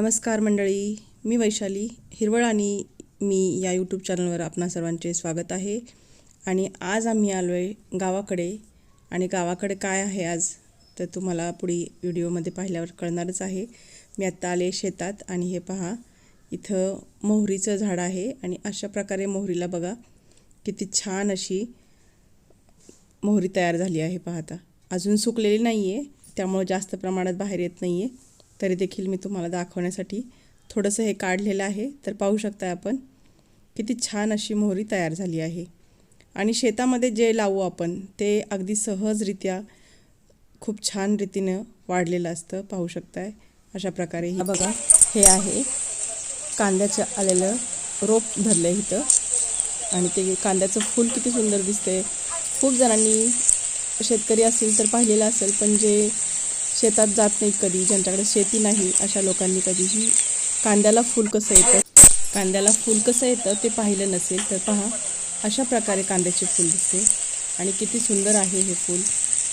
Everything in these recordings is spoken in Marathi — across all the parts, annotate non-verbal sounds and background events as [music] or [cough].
नमस्कार मंडळी मी वैशाली हिरवळ आणि मी या यूट्यूब चॅनलवर आपणा सर्वांचे स्वागत आहे. आणि आज आम्ही आलो आहे गावाकडे. आणि गावाकडे काय आहे आज? तर तुम्हाला पुढे व्हिडिओमध्ये पाहिल्यावर कळणारच आहे. मी आत्ता आले शेतात आणि हे पहा इथं मोहरीचं झाड आहे. आणि अशा प्रकारे मोहरीला बघा किती छान अशी मोहरी तयार झाली आहे पाहता अजून सुकलेली नाही आहे त्यामुळं जास्त प्रमाणात बाहेर येत नाही आहे तरी देखील मी तुम्हाला दाखवण्यासाठी थोडंसं हे काढलेलं आहे. तर पाहू शकता आपण किती छान अशी मोहरी तयार झाली आहे. आणि शेतामध्ये जे लावू आपण ते अगदी सहजरित्या खूप छान रीतीनं वाढलेलं असतं. पाहू शकताय अशा प्रकारे ही बघा हे आहे. कांद्याचं आलेलं रोप धरलं आहे इथं. आणि ते कांद्याचं फूल किती सुंदर दिसते खूप जणांनी शेतकरी असतील तर पाहिलेलं असेल पण जे शेतात जात नाहीत कधी ज्यांच्याकडे शेती नाही अशा लोकांनी कधीही कांद्याला फूल कसं येतं? कांद्याला फूल कसं येतं ते पाहिलं नसेल तर पहा अशा प्रकारे कांद्याचे फूल दिसते. आणि किती सुंदर आहे हे फूल.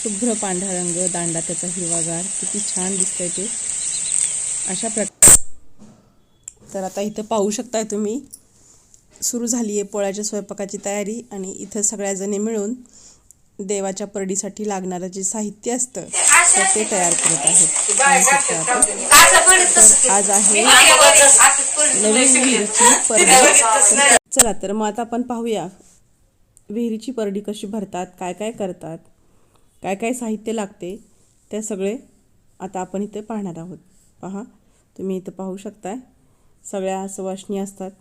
शुभ्र पांढरा रंग दांडा त्याचा हिरवागार किती छान दिसतंय ते. अशा प्रकार तर आता इथं पाहू शकताय तुम्ही. सुरू झाली आहे पोळ्याच्या स्वयंपाकाची तयारी आणि इथं सगळ्याजणी मिळून देवाच्या परडीसाठी लागणारं जे साहित्य असतं तर ते तयार करत आहेत. तर आज आहे नवीन विहिरीची परडी. चला तर मग आता आपण पाहूया विहिरीची परडी कशी भरतात काय काय करतात काय काय साहित्य लागते ते सगळे आता आपण इथे पाहणार आहोत. पहा तुम्ही इथं पाहू शकताय. सगळ्या सुवासनी असतात.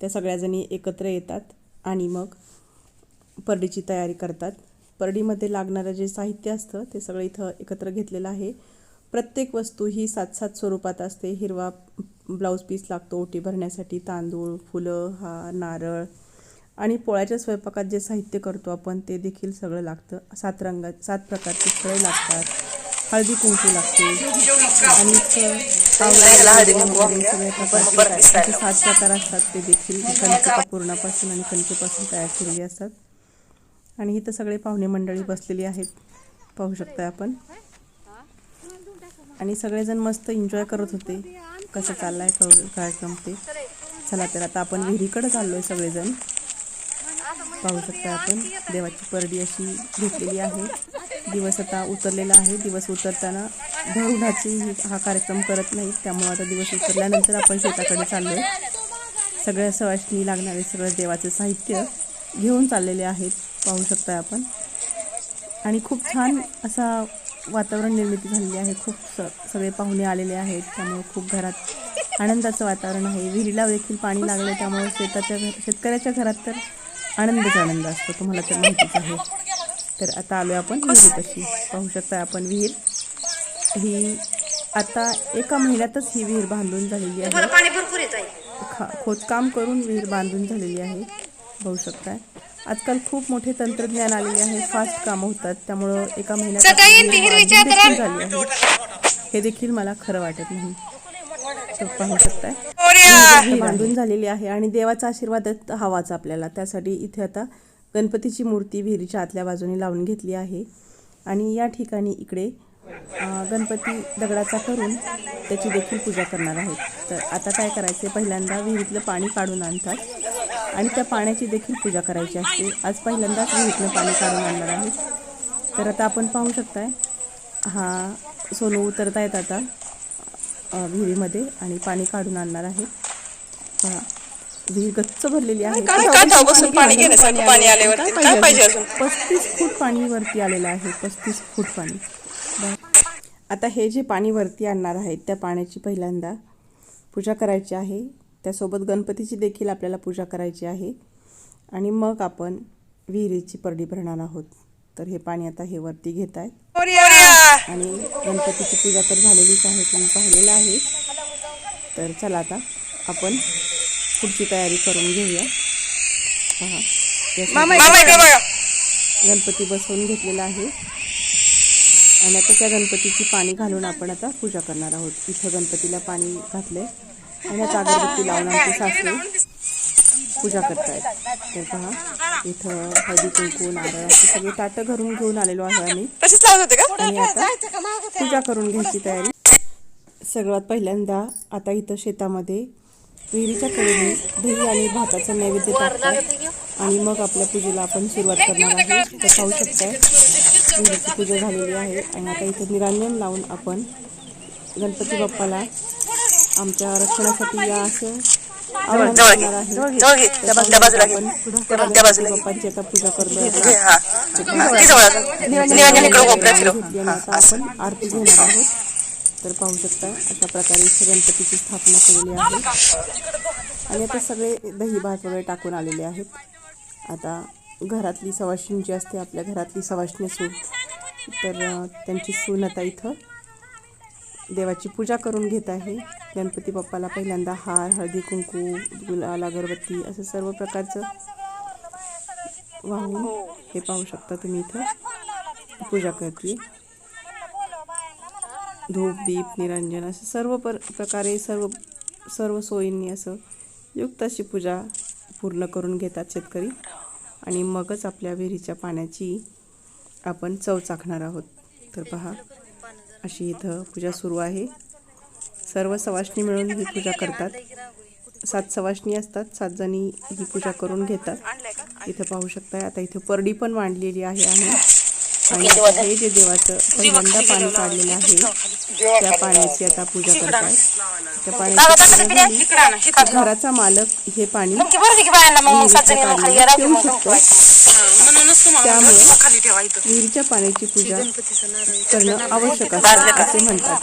त्या सगळ्याजणी एकत्र येतात आणि मग परडीची तयारी करतात. परडीमध्ये लागणारं जे साहित्य असतं ते सगळं इथं एकत्र घेतलेलं आहे. प्रत्येक वस्तू ही सात सात स्वरूपात असते. हिरवा ब्लाऊज पीस लागतो ओटी भरण्यासाठी तांदूळ फुलं हार नारळ. आणि पोळ्याच्या स्वयंपाकात जे साहित्य करतो आपण ते देखील सगळं लागतं. सात रंगात सात प्रकारची फळे लागतात. हळदी कुंकू लागते. आणि सगळ्या प्रकारचे सात प्रकार असतात ते देखील कणकेच्या पूर्णापासून आणि कणकेपासून तयार केलेली असतात. आणि इथं सगळे पाहुणे मंडळी बसलेली आहेत. पाहू शकता आपण. आणि सगळेजण मस्त एन्जॉय करत होते. कसं चाललाय क- कार्यक्रम ते. चला तर आता आपण विहिरीकडे चाललोय सगळेजण. पाहू शकता आपण. देवाची परडी अशी घेतलेली आहे. दिवस आता उतरलेला आहे. दिवस उतरताना भर उन्हाची हा कार्यक्रम करत नाहीत. त्यामुळे आता दिवस उतरल्यानंतर आपण शेताकडे चाललोय. सगळ्या सवाशनी लागणारे सगळं देवाचं साहित्य घेऊन चाललेले आहेत. पाहू शकता आपण. आणि खूप छान असा वातावरण निर्मिती झालेली आहे. खूप स सगळे पाहुणे आलेले आहेत. त्यामुळे खूप घरात आनंदाचं वातावरण आहे. विहिरीला देखील पाणी लागलं त्यामुळे शेताच्या घर शेतकऱ्याच्या घरात तर आनंदच आनंद असतो. तुम्हाला तर माहितीच आहे. तर आता आलो आपण विहिरीपाशी पाहू शकता आपण विहीर. ही आता एका महिन्यातच ही विहीर बांधून झालेली आहे. खा खोदकाम करून विहीर बांधून झालेली आहे. पाहू शकताय. आजकाल खूप मोठे तंत्रज्ञान आलेले आहे. फास्ट कामं होतात. त्यामुळं एका महिन्यात हे देखील मला खरं वाटत नाही. तर पाहू शकताय? बांधून झालेली आहे आणि देवाचा आशीर्वाद हवाच आपल्याला. त्यासाठी इथे आता गणपतीची मूर्ती विहिरीच्या आतल्या बाजूने लावून घेतली आहे. आणि या ठिकाणी इकडे गणपती दगडाचा करून त्याची देखील पूजा करणार आहेत. तर आता काय करायचे पहिल्यांदा विहिरीतलं पाणी काढून आणतात. आणि त्या पाण्याची देखील पूजा करायची असते. आज पहिल्यांदाच विहिरीतलं पाणी काढून आणणार आहेत तर आता आपण पाहू शकताय हा सोनू उतरत आहेत आता विहिरीमध्ये आणि पाणी काढून आणणार आहे. पहा विहीर गच्च भरलेली आहे. पस्तीस फूट पाणी वरती आलेलं आहे. पस्तीस फूट पाणी. आता हे जे पाणी वरती आणणार आहेत त्या पाण्याची पहिल्यांदा पूजा करायची आहे. त्यासोबत गणपतीची देखील आपल्याला पूजा करायची आहे. आणि मग आपण विहिरीची परडी भरणार आहोत. तर हे पाणी आता हे वरती घेत आहेत. आणि गणपतीची पूजा तर झालेलीच आहे तुम्ही पाहिलेलं आहे. तर चला आता आपण पुढची तयारी करून घेऊया. पहा गणपती बसवून घेतलेला आहे. आणि आता त्या गणपतीची पाणी घालून आपण आता पूजा करणार आहोत. इथं गणपतीला पाणी घातले आणि आता अगरबत्ती लावून आमचे सासरे पूजा करतायत. तर पहा इथं हळदी कुंकू नारळ अशी सगळी ताटं घरून घेऊन आलेलो आहे आम्ही. आणि आता पूजा करून घ्यायची तयारी. सर्वात पहिल्यांदा आता इथं शेतामध्ये विहिरीच्या कडेने दही आणि भाताचा नैवेद्य टाकतात आणि मग आपल्या पूजेला आपण सुरुवात करणार आहे तर पाहू शकताय विहिरीची पूजा झालेली आहे. आणि आता इथं निरांजन लावून आपण गणपती बाप्पाला आमच्या रक्षणासाठी या असं आवाहन. करणार आहे. त्या बाजू- त्या बाजूला घे. आपण त्या गणपती बाजूला घे. बाप्पांची आता पूजा करतोय घे, हा. ती जवळ आलं. निरंजन इकडं कोपऱ्यात फिरव. घेतली आणि आता आपण आरती घेणार आहोत तर पाहू शकता अशा प्रकारे इथे गणपतीची स्थापना केलेली आहे आणि आता सगळे दही भात वगैरे टाकून आलेले आहेत आता घरातली सवाशिणी जी असते आपल्या घरातली सवाशिणी सून तर अं, त्यांची सून आता इथं देवाची पूजा करून घेत आहे गणपती बाप्पाला पहिल्यांदा हार हळदी कुंकू गुलाल अगरबत्ती असं सर्व प्रकारचं वाहून हे पाहू शकता तुम्ही इथं. पूजा करते. धूप दीप निरंजन असं सर्व पर प्रकारे सर्व सर्व सोयींनी असं युक्त अशी पूजा पूर्ण करून घेतात शेतकरी. आणि मगच आपल्या विहिरीच्या पाण्याची आपण चव चाखणार आहोत. तर पहा अशी इथं पूजा सुरू आहे. सर्व सवाष्णी मिळून ही पूजा करतात. सात सवाष्णी असतात. सात जणी ही पूजा करून घेतात. इथं पाहू शकताय आता इथे परडी पण मांडलेली आहे आणि आणि हे जे देवाचं पहिल्यांदा पाणी काढलेलं आहे त्या पाण्याची आता पूजा करतात. त्या पाण्याची. घराचा मालक हे पाणी शकतो. म्हणूनच तुम्हाला त्यामुळे मग खाली ठेवा इथं विहिरीच्या पाण्याची पूजा करणं आवश्यक असतं? असे म्हणतात.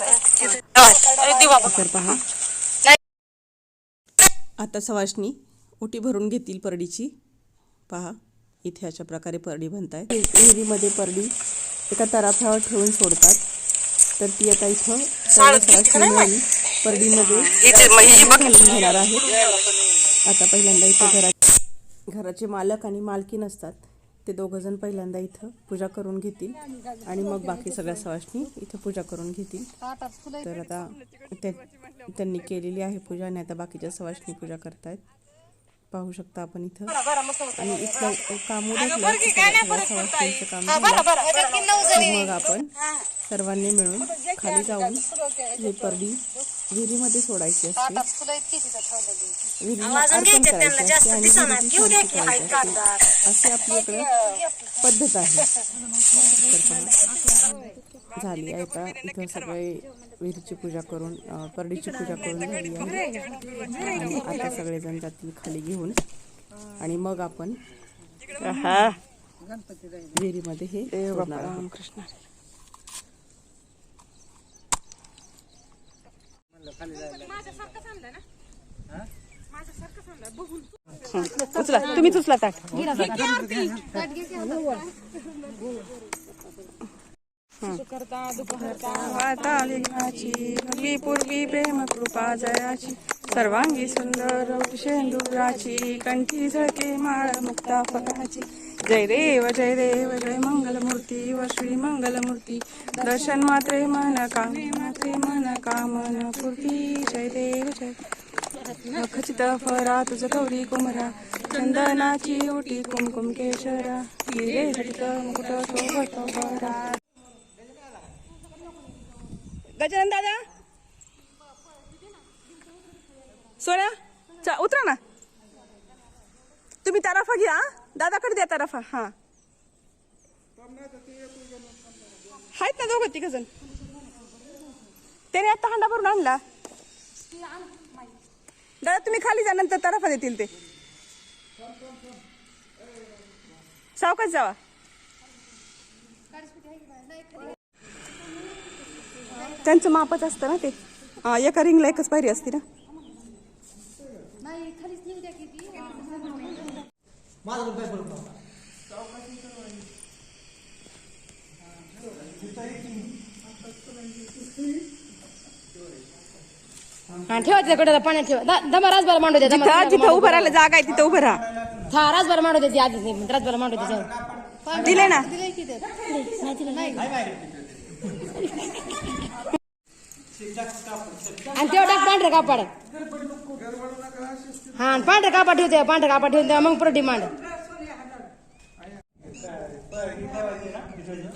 अरे देवा तर पहा. आता सवाशणी ओटी भरून घेतील परडीची. पहा इथे अशा प्रकारे परडी बनताय विहिरीमध्ये परडी एका तराफ्यावर ठेवून सोडतात. तर ती आता इथं सर्व सवाशणी मिळून परडीमध्ये इथे मग ही बघ. घालून घेणार आहेत. आता पहिल्यांदा इथे घरात घराचे मालक आणि मालकीन असतात. ते दोघं जण पहिल्यांदा इथं पूजा करून घेतील आणि मग बाकी सगळ्या सवाशणी इथं पूजा करून घेतील. तर आता त्यांनी केलेली आहे पूजा आणि आता बाकीच्या सवाशणी पूजा करतायत. पाहू शकता आपण इथं. आणि इथलं काम सवाशणींचं काम मग आपण सर्वांनी मिळून खाली जाऊन परडी विहिरीमध्ये सोडायची असते. विहिरीला अर्पण करायचे असते आणि विहिरीची शांती करायची असते. अशी आपली इकडं पद्धत आहे. [laughs] झाली आहे आता इथं सगळे विहिरीची पूजा करून परडीची पूजा करून झाली आहे. आणि आता सगळेजण जातील खाली घेऊन. आणि मग आपण विहिरीमध्ये हे सोडणार उचला तुम्हीच उचला ताट. पूर्वी प्रेम कृपा जयाची सर्वांगी सुंदर शेंदुराची कंठी झळके माळ मुक्ता फळाची जय देव जय देव जय मंगलमूर्ती व श्री मंगलमूर्ती दर्शन मात्रे मन काम मात्रे मन कामन पूर्ती जय देव जय खचित फरा तुझ गौरी कुमरा चंदनाची ओटी कुमकुम केशरा हिरे झटित मुकुट सोबत भरा गजानन दादा? सोन्या चा उतरा ना. तुम्ही ताराफा घ्या दादाकडे द्या ताराफा हा. आहेत ना दोघं तिघ जण त्याने आता हांडा भरून आणला. दादा तुम्ही खाली जा नंतर ताराफा देतील ते. सावकाश जावा. त्यांचं मापच असतं ना ते. एका रिंगला एकच पायरी असते ना. हा ठेवा तिकडे पाण्यात ठेवा. दा- दमा राजबाला मांडू द्या दमा जिथं जिथं उभं राहिलं जागा आहे तिथं उभं राहा. हा राजबाला मांडू द्या आधी राजबाला मांडू द्या दिले ना. आणि तेव्हा टाक पांढरं कापड. हा पांढरे कापा ठेवते द्या पांढरे कापा ठेवून द्या मग परत डिमांड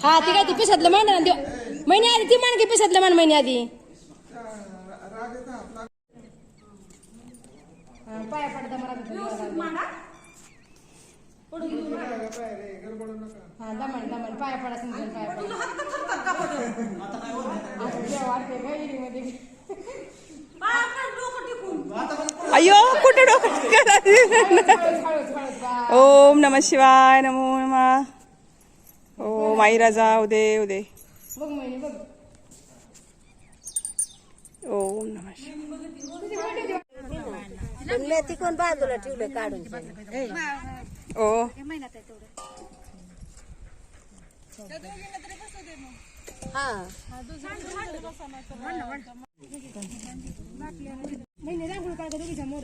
हा ती काय ती पिसातलं मांड ना महिने आधी ती मांड की पिसातलं मांड महिने आधी पाया पडता मला हा दमण दमण पाया पडा समजून पाया पडा वाटते काय मध्ये अयो कुठे डोकं ओम नम शिवाय नमो नमः. ओम आई राजा उदे उदे. बघ महिने बघ. ओम नम शिवाय. तिकडून बाजूला ठेवलं काढून? ओ. हा. महिने रांगोळी काढतो दोघीच्या मोर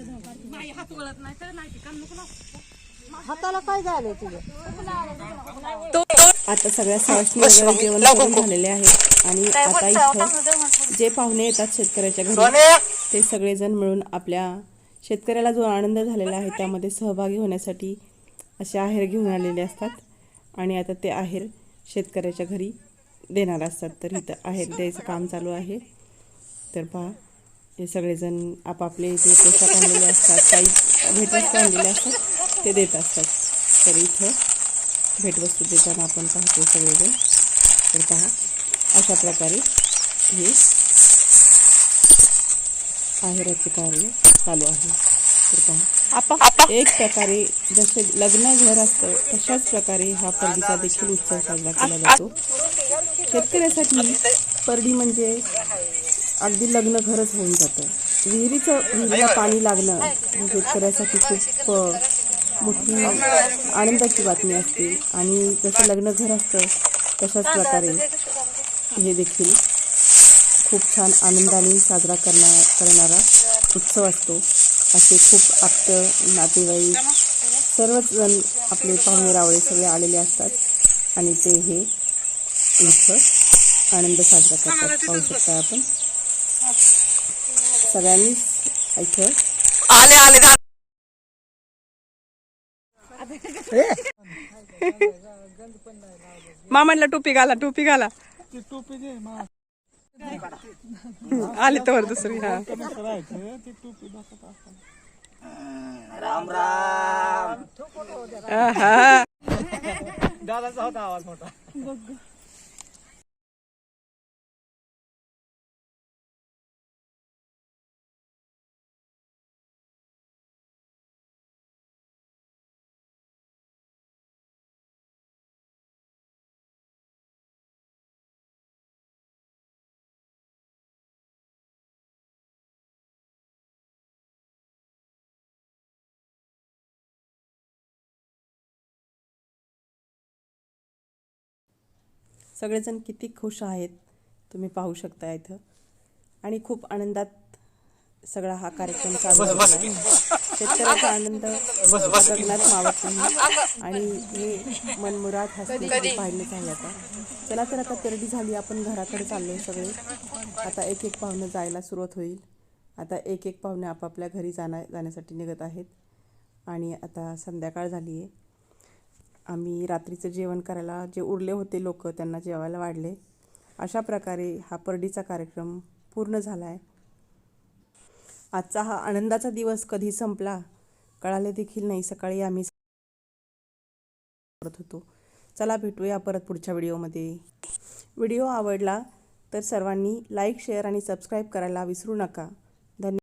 हाताला काय झालं तुझं? आता सगळ्या सवाष्णी वगैरे जेवण करून झालेले आहे आणि आता इथं जे पाहुणे येतात शेतकऱ्याच्या घरी ते सगळेजण मिळून आपल्या शेतकऱ्याला जो आनंद झालेला आहे त्यामध्ये सहभागी होण्यासाठी असे आहेर घेऊन आलेले असतात. आणि आता ते आहेर शेतकऱ्याच्या घरी देणार असतात. तर इथं आहेर द्यायचं काम चालू आहे. तर पहा हे सगळेजण आपापले जे पोशाख आणलेले असतात काही भेटवस्तू आणलेले असतात ते देत असतात. तर इथं भेटवस्तू देताना आपण पाहतो सगळेजण. तर पहा अशा प्रकारे हे आहेराचे कार्य चालू आहे. तर पहा एक प्रकारे जसे लग्न घर असतं तशाच प्रकारे हा परडीचा देखील उत्सव साजरा केला जातो. शेतकऱ्यासाठी परडी म्हणजे अगदी लग्न खरंच होऊन जातं. विहिरीचं विहिरीला पाणी लागणं ही शेतकऱ्यासाठी खूप मोठी आनंदाची बातमी असते. आणि जसं लग्न घर असतं तशाच प्रकारे हे देखील खूप छान आनंदाने साजरा करणार करणारा उत्सव असतो. असे खूप आप्त नातेवाईक सर्वच जण आपले पाहुणे रावळे सगळे आलेले असतात. आणि ते हे उत्सव आनंद साजरा करतात. पाहू शकता आपण. सगळ्यांनी इथं आले आले मामांना टोपी घाला टोपी घाला. आले तर दुसरी हा. आहा. सगळेजण किती खुश आहेत तुम्ही पाहू शकता इथं. आणि खूप आनंदात सगळा हा कार्यक्रम चालू आहे. शेतकऱ्याचा आनंद गगनात मावत नाही आणि हे मनमुराद हसते पाहिलं झालं आता. चला तर आता तरडी झाली आपण घराकडे चाललोय सगळे. आता एक एक पाहुणं जायला सुरुवात होईल. आता एक एक पाहुणे आपापल्या घरी जाण्या जाण्यासाठी निघत आहेत. आणि आता संध्याकाळ झाली आहे आम्ही रात्रीचं जेवण करायला जे उरले होते लोक त्यांना जेवायला वाढले. अशा प्रकारे हा परडीचा कार्यक्रम पूर्ण झाला आहे आजचा हा आनंदाचा दिवस कधी संपला कळाले देखील नाही. सकाळी आम्ही करत होतो. चला भेटूया परत पुढच्या व्हिडिओमध्ये. व्हिडिओ आवडला तर सर्वांनी लाईक शेअर आणि सबस्क्राईब करायला विसरू नका.